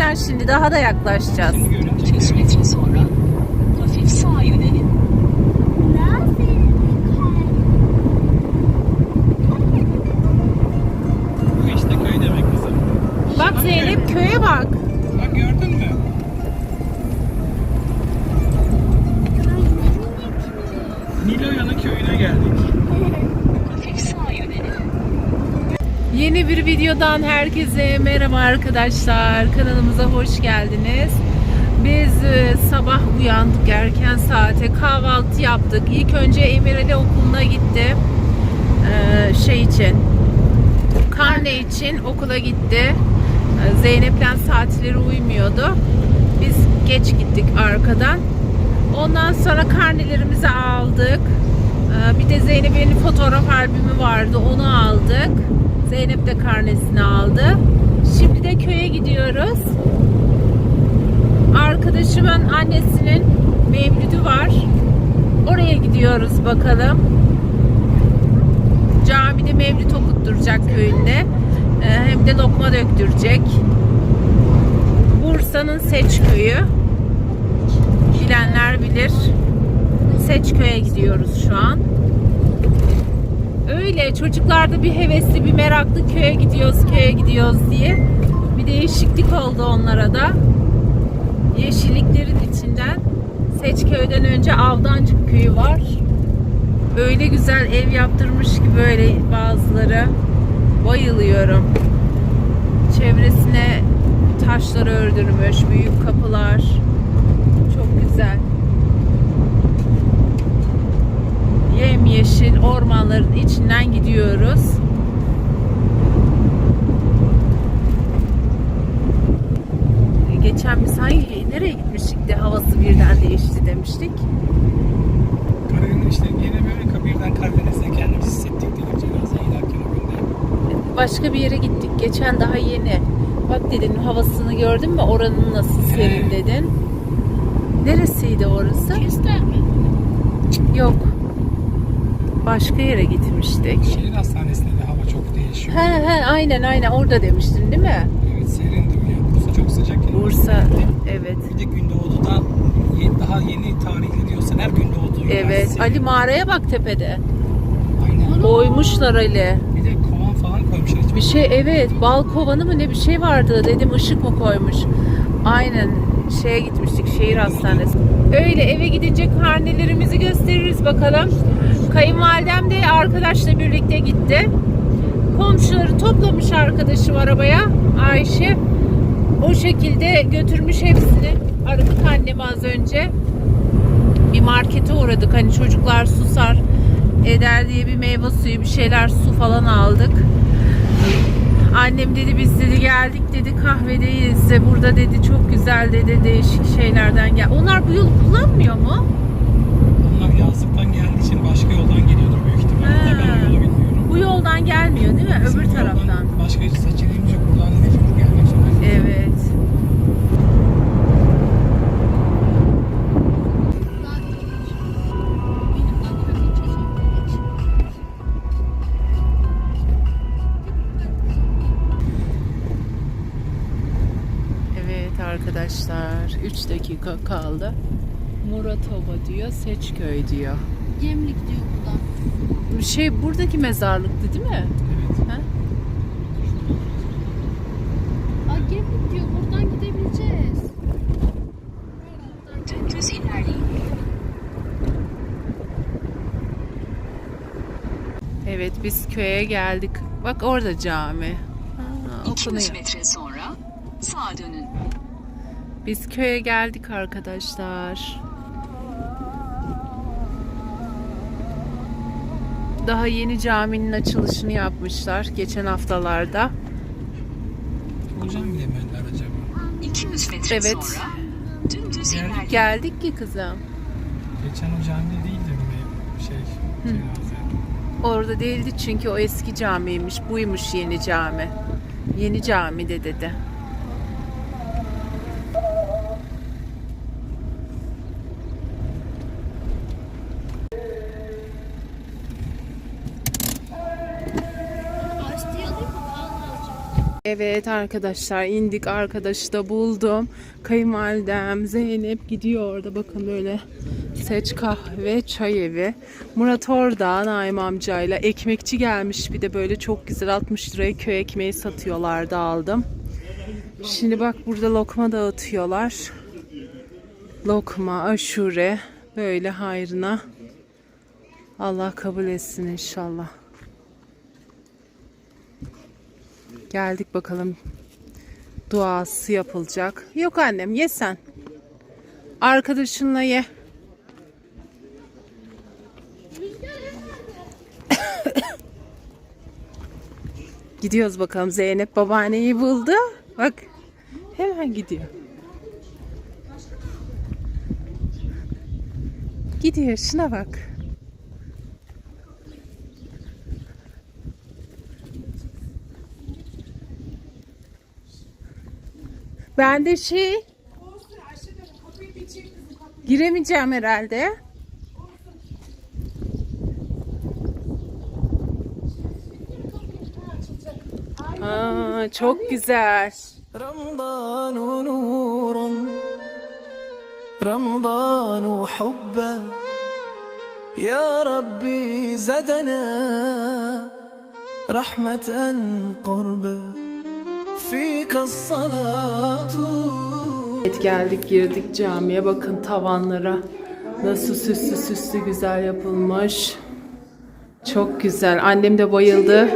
Öğren şimdi daha da yaklaşacağız. Seni görünce 300 metre sonra videodan herkese merhaba arkadaşlar. Kanalımıza hoş geldiniz. Biz e, sabah uyandık erken saate kahvaltı yaptık. İlk önce Emir Ali okuluna gitti. Ee, şey için karne için okula gitti. Ee, Zeynep'le saatleri uymuyordu. Biz geç gittik arkadan. Ondan sonra karnelerimizi aldık. Ee, Bir de Zeynep'in fotoğraf albümü vardı. Onu aldık. Zeynep de karnesini aldı. Şimdi de köye gidiyoruz. Arkadaşımın annesinin mevlüdü var. Oraya gidiyoruz bakalım. Camide mevlüt okutturacak köyünde. Ee, Hem de lokma döktürecek. Bursa'nın Seç köyü. Bilenler bilir. Seçköy'e gidiyoruz şu an. Öyle çocuklarda bir hevesli bir meraklı köye gidiyoruz köye gidiyoruz diye. Bir değişiklik oldu onlara da. Yeşilliklerin içinden Seçköy'den önce Avdancık köyü var. Öyle güzel ev yaptırmış ki böyle bazıları. Bayılıyorum. Çevresine taşlar ördürmüş, büyük kapılar. Çok güzel. Yemyeşil ormanların içinden gidiyoruz. Geçen biz hangi nereye gitmiştik de havası birden değişti demiştik. Karadeniz işte yine böyle birden Karadeniz'de kendimizi hissettik dedik cenazeye giderken o günde. Başka bir yere gittik. Geçen daha yeni. Bak dedin havasını gördün mü? Oranın nasıl serin dedin. Neresiydi orası? Kestel mi? Yok. Başka yere gitmiştik. Şehir hastanesinde de hava çok değişiyor. He he aynen aynen orada demiştin değil mi? Evet serindi ya. Bursa çok sıcak. yani. Bursa evet. Bir de Gündoğdu'da daha yeni tarihli diyorsan her Gündoğdu Evet. Üniversitesi. Ali mağaraya bak tepede. Aynen. Oymuşlar Ali. Bir de kovan falan koymuşlar. Hiç Bir şey evet bal kovanı mı ne bir şey vardı dedim ışık mı koymuş. Aynen şeye gitmiştik şehir hastanesi. Öyle eve gidince karnelerimizi gösteririz bakalım. Kayınvalidem de arkadaşla birlikte gitti. Komşuları toplamış arkadaşım arabaya Ayşe. O şekilde götürmüş hepsini. Aradık annemi az önce. Bir markete uğradık. Hani çocuklar susar eder diye bir meyve suyu bir şeyler su falan aldık. Annem dedi biz dedi geldik dedi kahvedeyiz. Burada dedi çok güzel dedi değişik şeylerden gel. Onlar bu yolu kullanmıyor mu? Onlar yazlıktan geldiği için başka yoldan geliyordur büyük ihtimalle. Ben o yolu bilmiyorum. Bu yoldan gelmiyor değil mi? Bizim Öbür taraftan. Başka hiç seçeneğimiz arkadaşlar 3 dakika kaldı. Muratova diyor, Seçköy diyor. Gemlik diyor burada. Şey buradaki mezarlıktı değil mi? Evet. Ha? Aa Gemlik diyor buradan gidebileceğiz. Dümdüz ilerleyin. Evet biz köye geldik. Bak orada cami. Ha, 200 okunuyor. metre sonra. Biz köye geldik arkadaşlar. Daha yeni caminin açılışını yapmışlar geçen haftalarda. Hocam bile önder acaba? 200 metre Evet. sonra dümdüz Geldik. ilerleyin. Geldik ki kızım. Geçen o camide değildi mi? Şey, cenaze. Orada değildi çünkü o eski camiymiş. Buymuş yeni cami. Yeni cami de dedi. Açtı alayım mı? Pahalı alacağım. Evet arkadaşlar indik arkadaşı da buldum. Kayınvalidem Zeynep gidiyor orada bakın böyle seç kahve çay evi. Murat orada Naim amcayla ekmekçi gelmiş bir de böyle çok güzel 60 liraya köy ekmeği satıyorlardı aldım. Şimdi bak burada lokma dağıtıyorlar. Lokma, aşure böyle hayrına. Allah kabul etsin inşallah. Geldik bakalım. Duası yapılacak. Yok annem ye sen. Arkadaşınla ye. Gidiyoruz bakalım. Zeynep babaanneyi buldu. Bak hemen gidiyor. Gidiyor şuna bak. Ben de şey giremeyeceğim herhalde. Aa, çok güzel. Ramazanu nurun Ramazanu hubbe Ya Rabbi zedena Evet geldik girdik camiye bakın tavanlara nasıl süslü süslü güzel yapılmış. Çok güzel. Annem de bayıldı.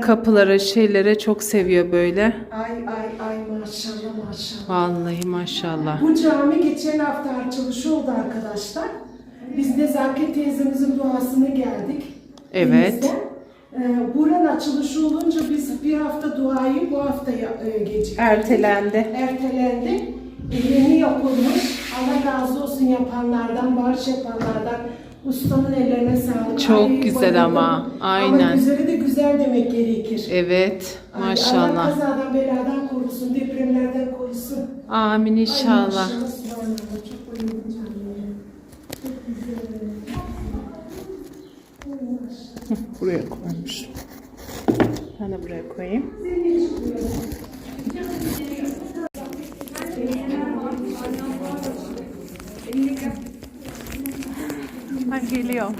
kapılara. Şeylere çok seviyor böyle. Ay ay ay maşallah maşallah. Vallahi maşallah. Bu cami geçen hafta açılışı oldu arkadaşlar. Biz Nezaket teyzemizin duasına geldik. Evet. Deniz'den. Ee, buranın açılışı olunca biz bir hafta duayı bu hafta ya- e, geciktirdik. Ertelendi. Ertelendi. E, yeni yapılmış. Allah razı olsun yapanlardan, bağış yapanlardan. Ustanın ellerine sağlık. Çok güzel bayıldım. ama, aynen. Ama güzeli de güzel demek gerekir. Evet. Ay, Allah Maşallah. kazadan beladan korusun, depremlerden korusun. Amin Ay, inşallah. maşallah, subhanallah. Çok bayıldım Buraya koymuş. Ben de buraya koyayım. Ay geliyor.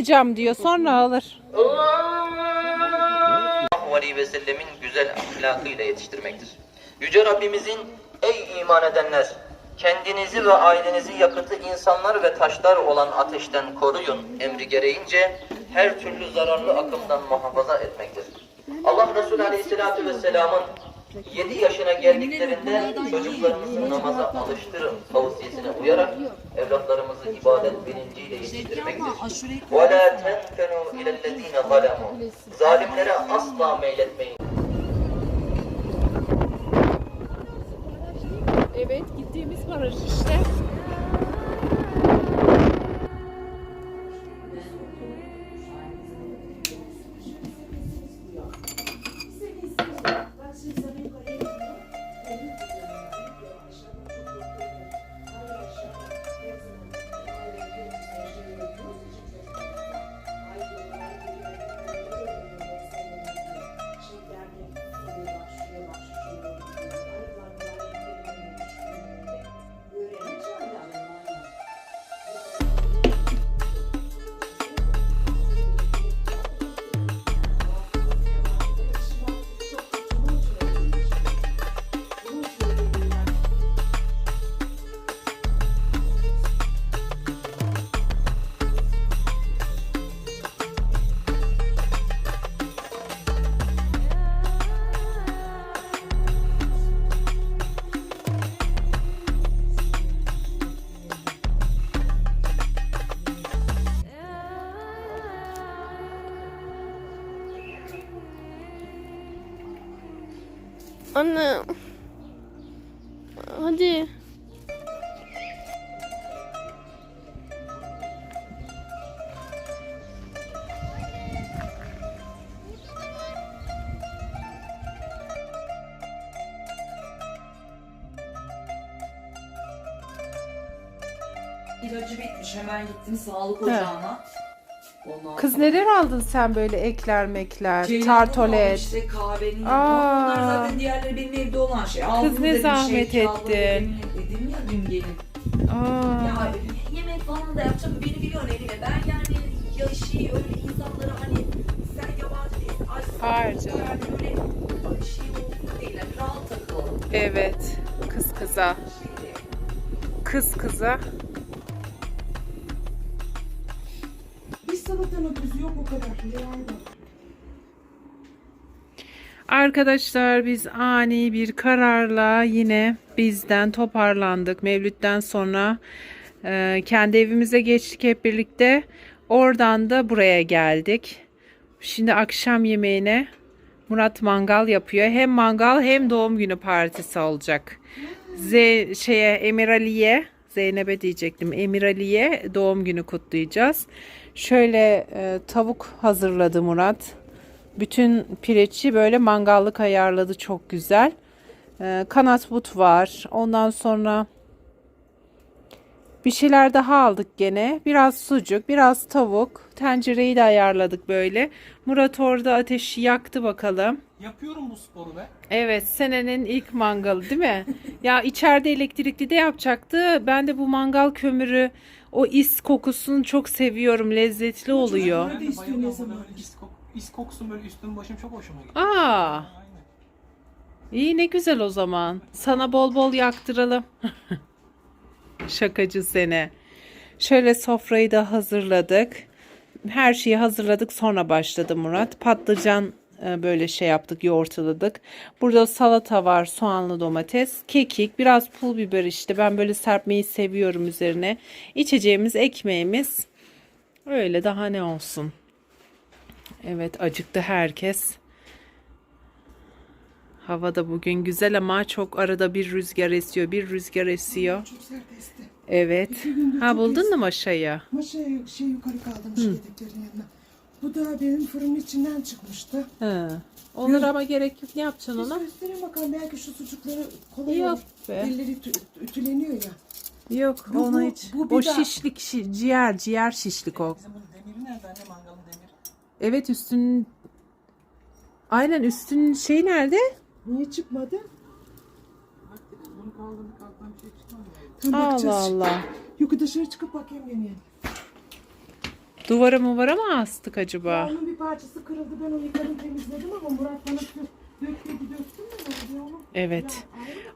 Almayacağım diyor. Sonra alır. sallallahu aleyhi ve sellemin güzel ahlakıyla yetiştirmektir. Yüce Rabbimizin ey iman edenler kendinizi ve ailenizi yakıtı insanlar ve taşlar olan ateşten koruyun emri gereğince her türlü zararlı akımdan muhafaza etmektir. Allah Resulü Aleyhisselatü Vesselam'ın 7 yaşına geldiklerinde çocuklarınızı namaza alıştırın tavsiyesine uyarak evlatlarımızı ibadet bilinciyle yetiştirmektir. وَلَا تَنْفَنُوا اِلَى الَّذ۪ينَ ظَلَمُوا Zalimlere asla meyletmeyin. Evet gittiğimiz baraj işte. Anne. Hadi. İlacı bitmiş. Hemen gittim sağlık ocağına. Ondan Kız sonra- neler aldın sen böyle ekler mekler, Ceylan tartolet. işte kahvenin. Aa. Bunlar zaten diğerleri benim evde olan şey. Aldım ne dedim, zahmet şey, ettin. Dedim, ya dün gelin. Aa. Ya yemek falan da yapacağım. Beni biliyorsun Elime. Ben yani ya şey öyle insanlara hani sen yabancı bu canım. kadar böyle şey olsun değil. Yani rahat takılalım. Evet. Kız kıza. Kız kıza. Bir salatanın tuzu yok o kadar. Arkadaşlar biz ani bir kararla yine bizden toparlandık. Mevlüt'ten sonra e, kendi evimize geçtik hep birlikte. Oradan da buraya geldik. Şimdi akşam yemeğine Murat mangal yapıyor. Hem mangal hem doğum günü partisi olacak. Z şeye Emir Ali'ye Zeynep'e diyecektim. Emir Ali'ye doğum günü kutlayacağız. Şöyle e, tavuk hazırladı Murat. Bütün pireçi böyle mangallık ayarladı çok güzel. Ee, kanat but var. Ondan sonra bir şeyler daha aldık gene. Biraz sucuk, biraz tavuk. Tencereyi de ayarladık böyle. Murat orada ateşi yaktı bakalım. Yapıyorum bu sporu be. Evet, senenin ilk mangalı değil mi? ya içeride elektrikli de yapacaktı. Ben de bu mangal kömürü o is kokusunu çok seviyorum. Lezzetli oluyor. Ben de bayılıyorum böyle is, kok is kokusu böyle üstüm başım çok hoşuma gidiyor. Aa, iyi ne güzel o zaman. Sana bol bol yaktıralım. Şakacı seni. Şöyle sofrayı da hazırladık. Her şeyi hazırladık sonra başladı Murat. Patlıcan böyle şey yaptık yoğurtladık. Burada salata var soğanlı domates, kekik, biraz pul biber işte. Ben böyle serpmeyi seviyorum üzerine. İçeceğimiz ekmeğimiz. Öyle daha ne olsun. Evet acıktı herkes. Hava da bugün güzel ama çok arada bir rüzgar esiyor, bir rüzgar esiyor. Çok sert esti. Evet. Ha buldun mu maşayı? Maşa şey yukarı kaldırmış yediklerin yanına. Bu da benim fırının içinden çıkmıştı. He. Onlara ama gerek yok. Ne yapacaksın Biz ona? göstereyim bakalım belki şu sucukları kolay Yok olur. be. Elleri tü- ütüleniyor ya. Yok Bu- ona bu- hiç. bu bir o daha- şişlik, şi- ciğer, ciğer şişlik o. Bizim bunun demiri nerede anne mangalın demiri? Evet üstün Aynen üstün şey nerede? Niye çıkmadı? Allah Allah. Yok dışarı çıkıp bakayım gene. Duvara mı var ama astık acaba? Onun bir parçası kırıldı. Ben onu yıkadım temizledim ama Murat bana dök, dök dedi döktün mü? Onu Evet.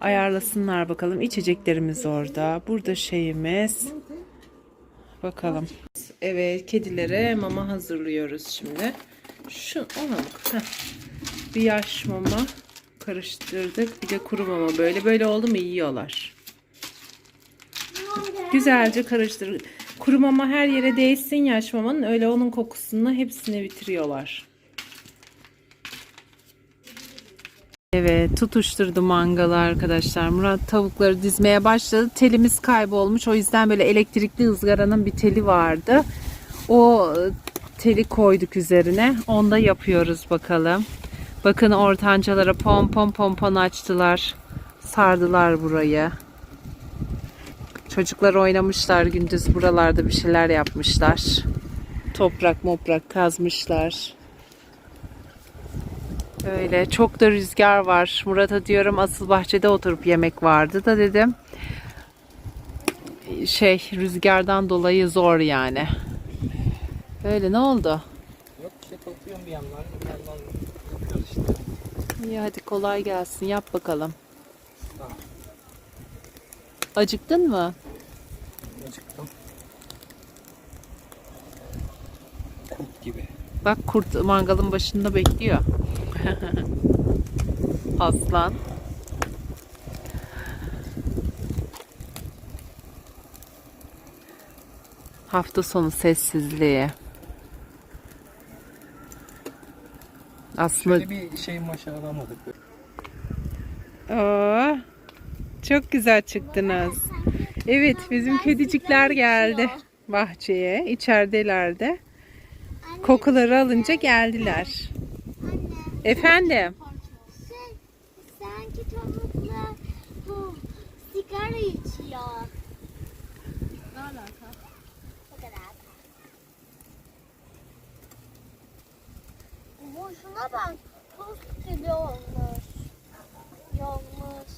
Ayarlasınlar bakalım. İçeceklerimiz orada. Burada şeyimiz. Bakalım. Evet, kedilere mama hazırlıyoruz şimdi. Şu ona bak. Heh. Bir yaş mama karıştırdık. Bir de kuru mama böyle. Böyle oldu mu yiyorlar. Güzelce karıştır. Kuru mama her yere değsin yaş mamanın. Öyle onun kokusunu hepsini bitiriyorlar. Evet tutuşturdu mangalı arkadaşlar. Murat tavukları dizmeye başladı. Telimiz kaybolmuş. O yüzden böyle elektrikli ızgaranın bir teli vardı. O e, teli koyduk üzerine. Onda yapıyoruz bakalım. Bakın ortancalara pom pom pompon açtılar. Sardılar burayı. Çocuklar oynamışlar gündüz buralarda bir şeyler yapmışlar. Toprak moprak kazmışlar. Öyle çok da rüzgar var. Murat'a diyorum asıl bahçede oturup yemek vardı da dedim. Şey rüzgardan dolayı zor yani. Öyle ne oldu? Yok işte topluyorum bir yandan. Bir yandan yapıyoruz işte. İyi hadi kolay gelsin yap bakalım. Acıktın mı? Acıktım. Kurt gibi. Bak kurt mangalın başında bekliyor. Aslan. Hafta sonu sessizliği. Aslında Şöyle bir şey maşa alamadık. Oo, çok güzel çıktınız. Evet, bizim kedicikler geldi bahçeye. İçeridelerdi. Kokuları alınca geldiler. Efendim? Şey, sanki tavuklar bu sigara içiyor. Ne alaka? O kadar. Oo, şuna bak. Tost gibi olmuş. Yanmış.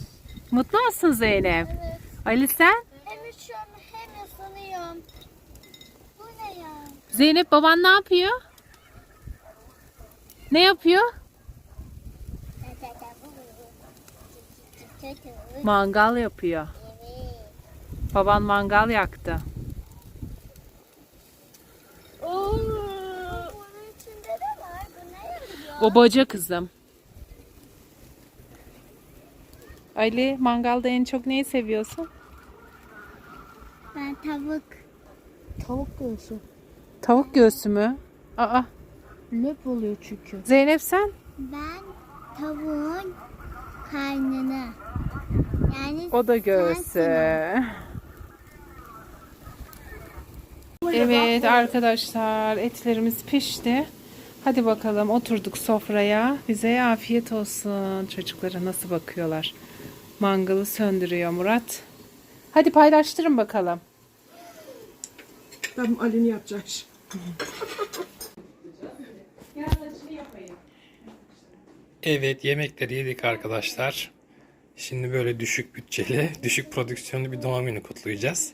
Mutlu musun Zeynep? Evet. Ali sen? Hem üşüyorum hem ısınıyorum. Bu ne ya? Zeynep baban ne yapıyor? Ne yapıyor? Mangal yapıyor. Baban mangal yaktı. Oo. Bunun içinde de var. Bu ne yazıyor? O baca kızım. Ali mangalda en çok neyi seviyorsun? Ben tavuk. Tavuk göğsü. Tavuk göğsü mü? Aa, Löp oluyor çünkü. Zeynep sen? Ben tavuğun karnını. Yani O da göğsü. Evet arkadaşlar etlerimiz pişti. Hadi bakalım oturduk sofraya. Bize afiyet olsun. Çocuklara nasıl bakıyorlar. Mangalı söndürüyor Murat. Hadi paylaştırın bakalım. Ben Ali'ni yapacağım. Evet yemekleri yedik arkadaşlar. Şimdi böyle düşük bütçeli, düşük prodüksiyonlu bir doğum günü kutlayacağız.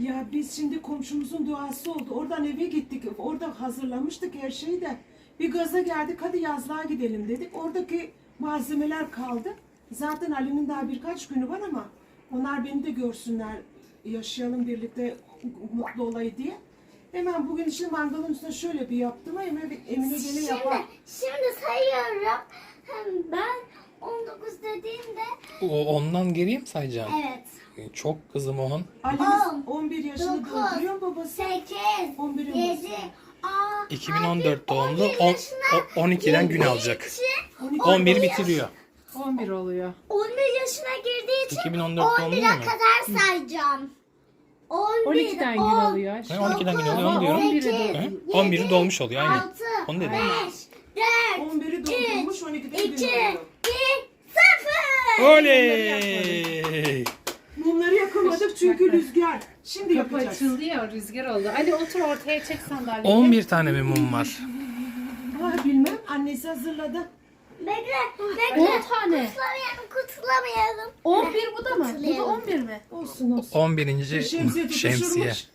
Ya biz şimdi komşumuzun duası oldu. Oradan eve gittik. Orada hazırlamıştık her şeyi de. Bir gaza geldik. Hadi yazlığa gidelim dedik. Oradaki malzemeler kaldı. Zaten Ali'nin daha birkaç günü var ama onlar beni de görsünler. Yaşayalım birlikte mutlu olayı diye. Hemen bugün işte mangalın üstüne şöyle bir yaptım. Emine, Emine gene yapar. Şimdi sayıyorum. Hem ben 19 dediğimde O ondan geriye mi sayacağım? evet. Çok kızım on. Ali'miz On, 11 yaşını dokuz, dolduruyor babası. 8, 11 7, olması. Aa, 2014 doğumlu 11 on- o- 12'den gün alacak. için 11 bitiriyor. 11 oluyor. 11 yaşına girdiği için 2014 doğumlu 11'e değil mi? kadar sayacağım. 11, 12'den gün oluyor. Ha, 12'den gün oluyor onu diyorum. 11'e Hı? 11'i dolmuş oluyor aynen. 6, Onu dedim. 5, 4, 11'i doldurmuş 12'de 2, 1, 0. Oley! Mumları yakamadık çünkü rüzgar. Şimdi Kapı yapacağız. açıldı ya rüzgar oldu. Ali otur ortaya çek sandalyeyi. 11 tane mi mum var? var bilmem. Annesi hazırladı. Bekle, bekle. 10 tane. Kutlamayalım, kutlamayalım. 11 bu da mı? Bu da Hatırlayalım. 11 mi? Olsun olsun. 11. Şemsiye şemsiye. tutuşturmuş.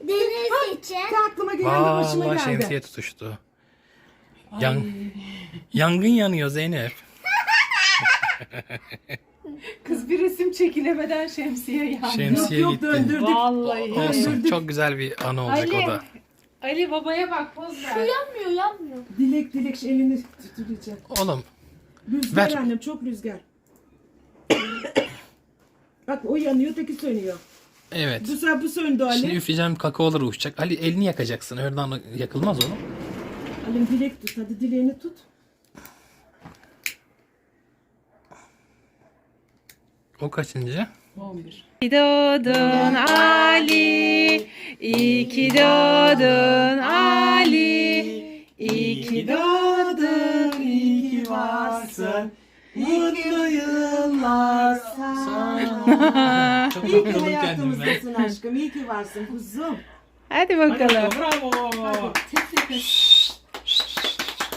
Deniz için. Aklıma gelen de başıma Vallahi geldi. şemsiye tutuştu. Yan, yangın yanıyor Zeynep. Kız bir resim çekilemeden şemsiye yandı. Şemsiye yok, gitti. döndürdük. Vallahi. Olsun. Çok güzel bir anı olacak Ali. o da. Ali babaya bak poz ver. Yanmıyor yanmıyor. Dilek dilek şu elini tutulacak. Oğlum Rüzgar Ver. annem çok rüzgar. Bak o yanıyor teki sönüyor. evet. Bu sefer bu söndü Ali. Şimdi üfleyeceğim kakaolar uçacak. Ali elini yakacaksın. Oradan yakılmaz oğlum. Halim dilek tut. Hadi dileğini tut. O kaçıncı? 11. İyi doğdun Ali, iyi ki doğdun Ali, iyi ki doğdun, iyi ki varsın. Mutlu yıllar Çok İyi ki hayatımızdasın aşkım. İyi ki varsın kuzum. Hadi bakalım. Bravo.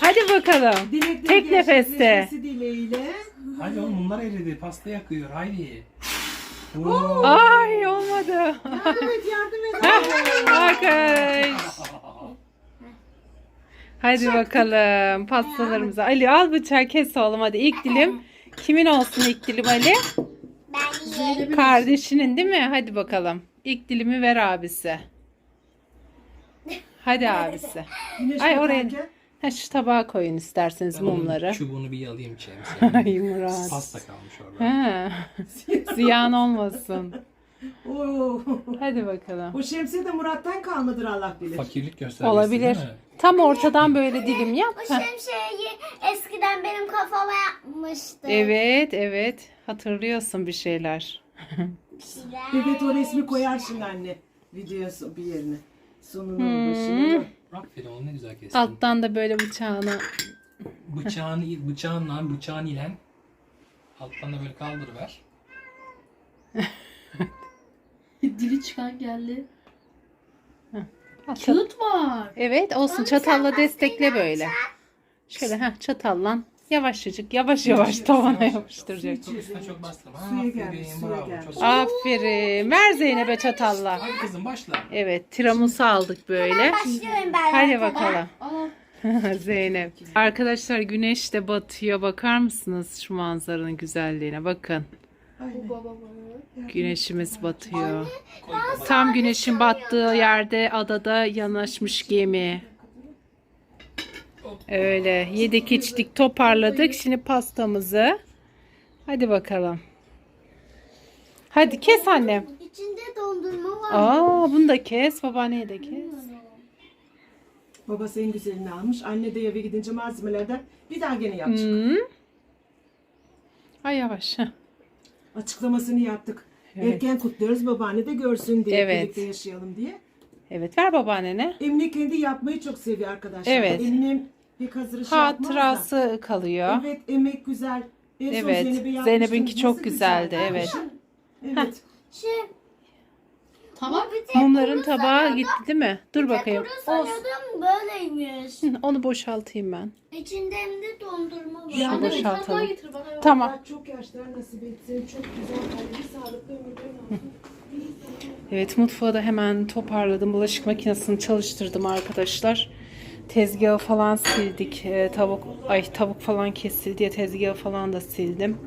Hadi bakalım. Dileklerin Tek nefeste. dileğiyle. Hadi oğlum bunlar eridi. Pasta yakıyor. Haydi. Ay olmadı. Yardım et yardım et. Alkış. Hadi bakalım pastalarımıza. Ali al bıçağı kes oğlum hadi ilk dilim. Kimin olsun ilk dilim Ali? Ben yiyeyim. Kardeşinin değil mi? Hadi bakalım. İlk dilimi ver abisi. Hadi abisi. Ay, oraya- Ha, şu tabağa koyun isterseniz mumları. Çubuğunu bir alayım şemsiye. Ay Murat. Pasta kalmış orada. Ha. Ziyan olmasın. Oo. Hadi bakalım. O şemsiye de Murat'tan kalmadır Allah bilir. Fakirlik göstergesi Olabilir. değil mi? Tam ortadan böyle dilim yap. Bu Ha. şemsiyeyi eskiden benim kafama yapmıştı. Evet, evet. Hatırlıyorsun bir şeyler. Evet o resmi koyar şimdi anne. Videosu bir yerine. Sonuna Hmm. başına. Aferin onu ne güzel kestin. Alttan da böyle bıçağını. Bıçağını, bıçağınla, bıçağın ile alttan da böyle kaldırıver. Dili çıkan geldi. Çat- Kağıt var. Evet, olsun çatalla destekle böyle. Şöyle ha çatalla yavaşçacık yavaş yavaş tavana yapıştıracak. Çok üstüne çok bastırma. Suya Aferin, gelmiş, suya bravo. gelmiş. Çok Aferin. Ver Zeynep'e çatalla. Hadi kızım başla. Evet, tiramisu aldık böyle. Başlıyorum ben. Hadi bakalım. Zeynep. Arkadaşlar güneş de batıyor. Bakar mısınız şu manzaranın güzelliğine? Bakın. Güneşimiz batıyor. Tam güneşin battığı yerde adada yanaşmış gemi. Öyle yedik içtik toparladık. Şimdi pastamızı. Hadi bakalım. Hadi kes annem. İçinde dondurma var. Aa bunu da kes. Babaanneyi de kes. Babası en güzelini almış. Anne de eve gidince malzemelerden bir daha gene yapacak. Hı. Ay yavaş. heh. Açıklamasını yaptık. Evet. Erken kutluyoruz babaanne de görsün diye. Evet. Birlikte yaşayalım diye. Evet ver babaannene. Emine kendi yapmayı çok seviyor arkadaşlar. Evet. Emine pek hazır yapmaz da. Hatırası kalıyor. Evet emek güzel. En son Evet, Zeynep'e. Zeynep'inki çok Nasıl güzeldi, güzel. evet. Evet. Şey, Tabak. Mumların tabağı gitti değil mi? Dur bakayım. kuru sanıyordum böyleymiş. Onu boşaltayım ben. İçinde hem de dondurma var. Ya, Şunu boşaltalım. Daha getir bana. Tamam. Allah çok yaşlar nasip etsin. Çok güzel, hayırlı, sağlıklı ömürler olsun. Evet mutfağı da hemen toparladım. Bulaşık makinesini çalıştırdım arkadaşlar. Tezgahı falan sildik. Ee, tavuk ay tavuk falan kesildi diye tezgahı falan da sildim.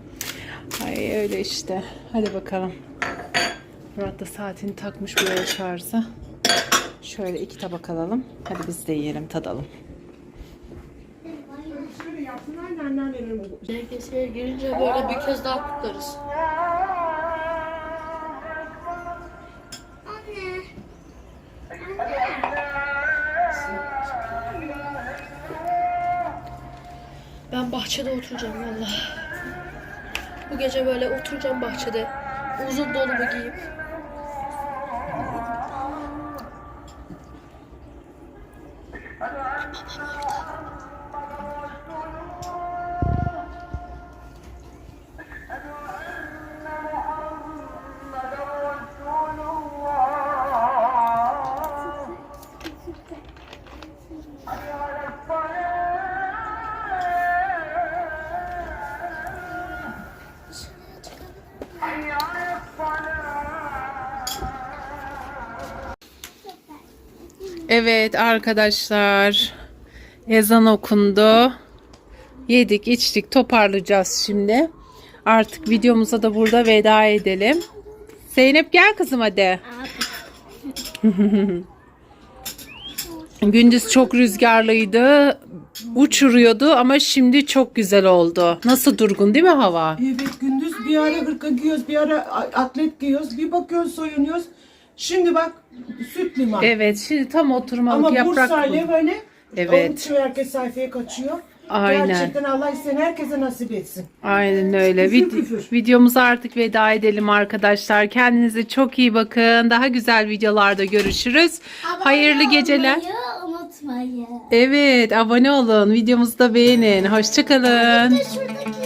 Ay öyle işte. Hadi bakalım. Murat da saatini takmış buraya şarjı. Şöyle iki tabak alalım. Hadi biz de yiyelim, tadalım. Herkese girince böyle bir kez daha kutlarız. Anne. Ben bahçede oturacağım valla. Bu gece böyle oturacağım bahçede. Uzun dolumu giyip. Evet arkadaşlar. Ezan okundu. Yedik, içtik, toparlayacağız şimdi. Artık videomuza da burada veda edelim. Zeynep gel kızım hadi. Gündüz çok rüzgarlıydı. Uçuruyordu ama şimdi çok güzel oldu. Nasıl durgun değil mi hava? Evet gündüz bir ara hırka giyiyoruz, bir ara atlet giyiyoruz, bir bakıyoruz soyunuyoruz. Şimdi bak süt liman. Evet şimdi tam oturmalık Ama yaprak. Bursa ile böyle Evet. onun için herkes sayfaya kaçıyor. Aynen. Gerçekten Allah isteyen herkese nasip etsin. Aynen öyle. Küfür Vid- küfür. videomuza artık veda edelim arkadaşlar. Kendinize çok iyi bakın. Daha güzel videolarda görüşürüz. Hayırlı geceler. Abone unutmayın. Evet, abone olun. Videomuzu da beğenin. Hoşçakalın. Şuradaki